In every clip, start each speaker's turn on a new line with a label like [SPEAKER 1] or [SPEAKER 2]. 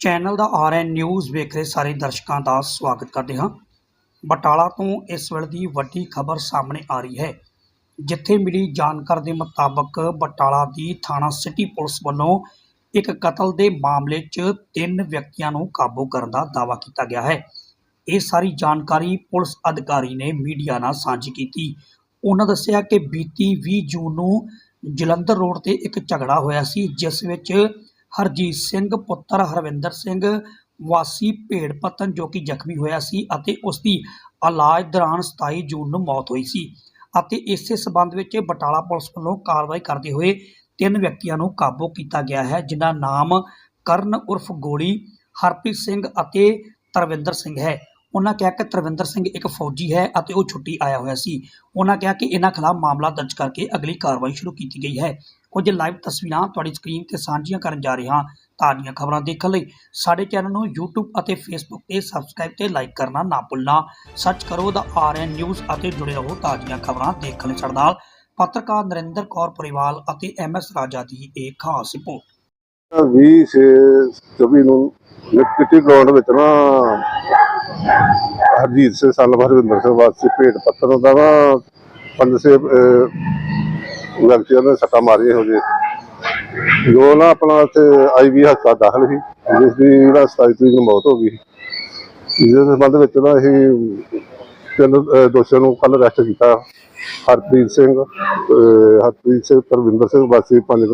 [SPEAKER 1] Channel ਦਾ RN news ਵੇਖ ਰਹੇ ਸਾਰੇ ਦਰਸ਼ਕਾਂ ਦਾ ਸਵਾਗਤ ਕਰਦੇ ਹਾਂ। ਬਟਾਲਾ ਤੋਂ ਇਸ ਵੇਲੇ ਦੀ ਵੱਡੀ ਖਬਰ ਸਾਹਮਣੇ ਆ ਰਹੀ ਹੈ। ਜਿੱਥੇ ਮਿਲੀ ਜਾਣਕਾਰੀ ਦੇ ਮੁਤਾਬਕ ਬਟਾਲਾ ਦੀ ਥਾਣਾ ਸਿਟੀ ਪੁਲਿਸ ਵੱਲੋਂ ਇੱਕ ਕਤਲ ਦੇ ਮਾਮਲੇ 'ਚ ਤਿੰਨ ਵਿਅਕਤੀਆਂ ਨੂੰ ਕਾਬੂ ਕਰਨ ਦਾ ਦਾਅਵਾ ਕੀਤਾ ਗਿਆ ਹੈ। ਇਹ ਸਾਰੀ ਜਾਣਕਾਰੀ ਪੁਲਿਸ ਅਧਿਕਾਰੀ ਨੇ ਮੀਡੀਆ ਨਾਲ ਸਾਂਝੀ ਕੀਤੀ। ਉਹਨਾਂ ਦੱਸਿਆ ਕਿ ਬੀਤੀ 20 ਜੂਨ ਨੂੰ ਜਲੰਧਰ ਰੋਡ ਤੇ ਇੱਕ ਝਗੜਾ ਹੋਇਆ ਸੀ, ਜਿਸ ਵਿੱਚ ਹਰਜੀਤ ਸਿੰਘ, ਪੁੱਤਰ ਹਰਵਿੰਦਰ ਸਿੰਘ, ਵਾਸੀ ਭੇੜ ਪਤਨ ਜੋ ਕਿ ਜ਼ਖਮੀ ਹੋਇਆ ਸੀ ਅਤੇ ਉਸ ਦੀ ਇਲਾਜ ਦੌਰਾਨ 27 ਜੂਨ ਨੂੰ ਮੌਤ ਹੋਈ ਸੀ ਅਤੇ ਇਸੇ ਸਬੰਧ ਵਿੱਚ ਬਟਾਲਾ ਪੁਲਿਸ ਵੱਲੋਂ ਕਾਰਵਾਈ ਕਰਦੇ ਹੋਏ ਤਿੰਨ ਵਿਅਕਤੀਆਂ ਨੂੰ ਕਾਬੂ ਕੀਤਾ ਗਿਆ ਹੈ, ਜਿਨ੍ਹਾਂ ਨਾਮ ਕਰਨ ਉਰਫ ਗੋਲੀ ਹਰਪ੍ਰੀਤ ਸਿੰਘ ਅਤੇ ਤਰਵਿੰਦਰ ਸਿੰਘ ਹੈ। ਉਹਨਾਂ ਕਿਹਾ ਕਿ ਤਰਵਿੰਦਰ ਸਿੰਘ ਇੱਕ ਫੌਜੀ ਹੈ ਅਤੇ ਉਹ ਛੁੱਟੀ ਆਇਆ ਹੋਇਆ ਸੀ। ਉਹਨਾਂ ਕਿਹਾ ਕਿ ਇਹਨਾਂ ਖਿਲਾਫ ਮਾਮਲਾ ਦਰਜ ਕਰਕੇ ਅਗਲੀ ਕਾਰਵਾਈ ਸ਼ੁਰੂ ਕੀਤੀ ਗਈ ਹੈ। ਕੁਝ ਲਾਈਵ ਤਸਵੀਰਾਂ ਤੁਹਾਡੀ ਸਕਰੀਨ ਤੇ ਸਾਂਝੀਆਂ ਕਰਨ ਜਾ ਰਹੇ ਹਾਂ ਤਾਜ਼ੀਆਂ ਖਬਰਾਂ ਦੇਖਣ ਲਈ ਸਾਡੇ ਚੈਨਲ ਨੂੰ YouTube ਅਤੇ Facebook ਤੇ ਸਬਸਕ੍ਰਾਈਬ ਤੇ ਲਾਈਕ ਕਰਨਾ ਨਾ ਭੁੱਲਣਾ। ਸਰਚ ਕਰੋ ਦਾ ਆਰਐਨ ਨਿਊਜ਼ ਅਤੇ ਜੁੜੇ ਰਹੋ ਤਾਜ਼ੀਆਂ ਖਬਰਾਂ ਦੇਖਣ ਲਈ। ਸਾਡੇ ਨਾਲ ਪੱਤਰਕਾਰ ਨਰਿੰਦਰ ਕੌਰ ਪਰਿਵਾਲ ਅਤੇ ਐਮਐਸ ਰਾਜਾ ਦੀ ਇਹ ਖਾਸ ਰਿਪੋਰਟ।
[SPEAKER 2] 20 ਛੇ 24 ਨੂੰ ਕਿੱਟੀ ਗਰਾਊਂਡ ਵਿੱਚ ਨਾ ਹਰਜੀਤ ਸਿੰਘ ਸਨ ਹਰਵਿੰਦਰ ਸਿੰਘ ਵਾਸੀ ਭੇਟ ਪੱਤਰ ਦਾ ਨਾ ਪੰਜ ਸੇ ਵਿਅਕਤੀਆਂ ਨੇ ਸੱਟਾਂ ਮਾਰੀਆਂ ਹੋ ਜੇ ਜੋ ਨਾ ਆਪਣਾ ਇੱਥੇ ਆਈਵੀ ਹਸਪਤਾਲ ਦਾਖਲ ਸੀ, ਜਿਸ ਦੀ ਜਿਹੜਾ 27 ਤਰੀਕ ਨੂੰ ਮੌਤ ਹੋ ਗਈ ਇਸ ਦੇ ਸੰਬੰਧ ਵਿੱਚ ਨਾ ਅਸੀਂ ਤਿੰਨ ਦੋਸ਼ੀਆਂ ਨੂੰ ਕੱਲ ਅਰੈਸਟ ਕੀਤਾ। ਹਰਪ੍ਰੀਤ ਸਿੰਘ ਹਰਪ੍ਰੀਤ ਸਿੰਘ ਤਰਵਿੰਦਰ ਸਿੰਘ, ਵਾਸੀ ਪੰਜ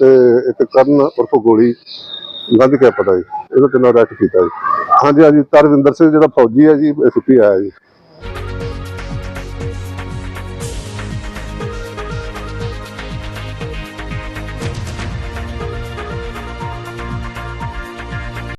[SPEAKER 2] ਤੇ ਇੱਕ ਕਰਨ ਉਰਫ ਗੋਲੀ ਗੰਧ ਕੇ ਪਤਾ ਜੀ ਇਹਨੂੰ ਤਿੰਨ ਅਰੈਸਟ ਕੀਤਾ ਜੀ। ਹਾਂਜੀ ਹਾਂਜੀ, ਤਰਵਿੰਦਰ ਸਿੰਘ ਜਿਹੜਾ ਫੌਜੀ ਹੈ ਜੀ, ਇਹ ਛੁੱਟੀ ਆਇਆ ਜੀ।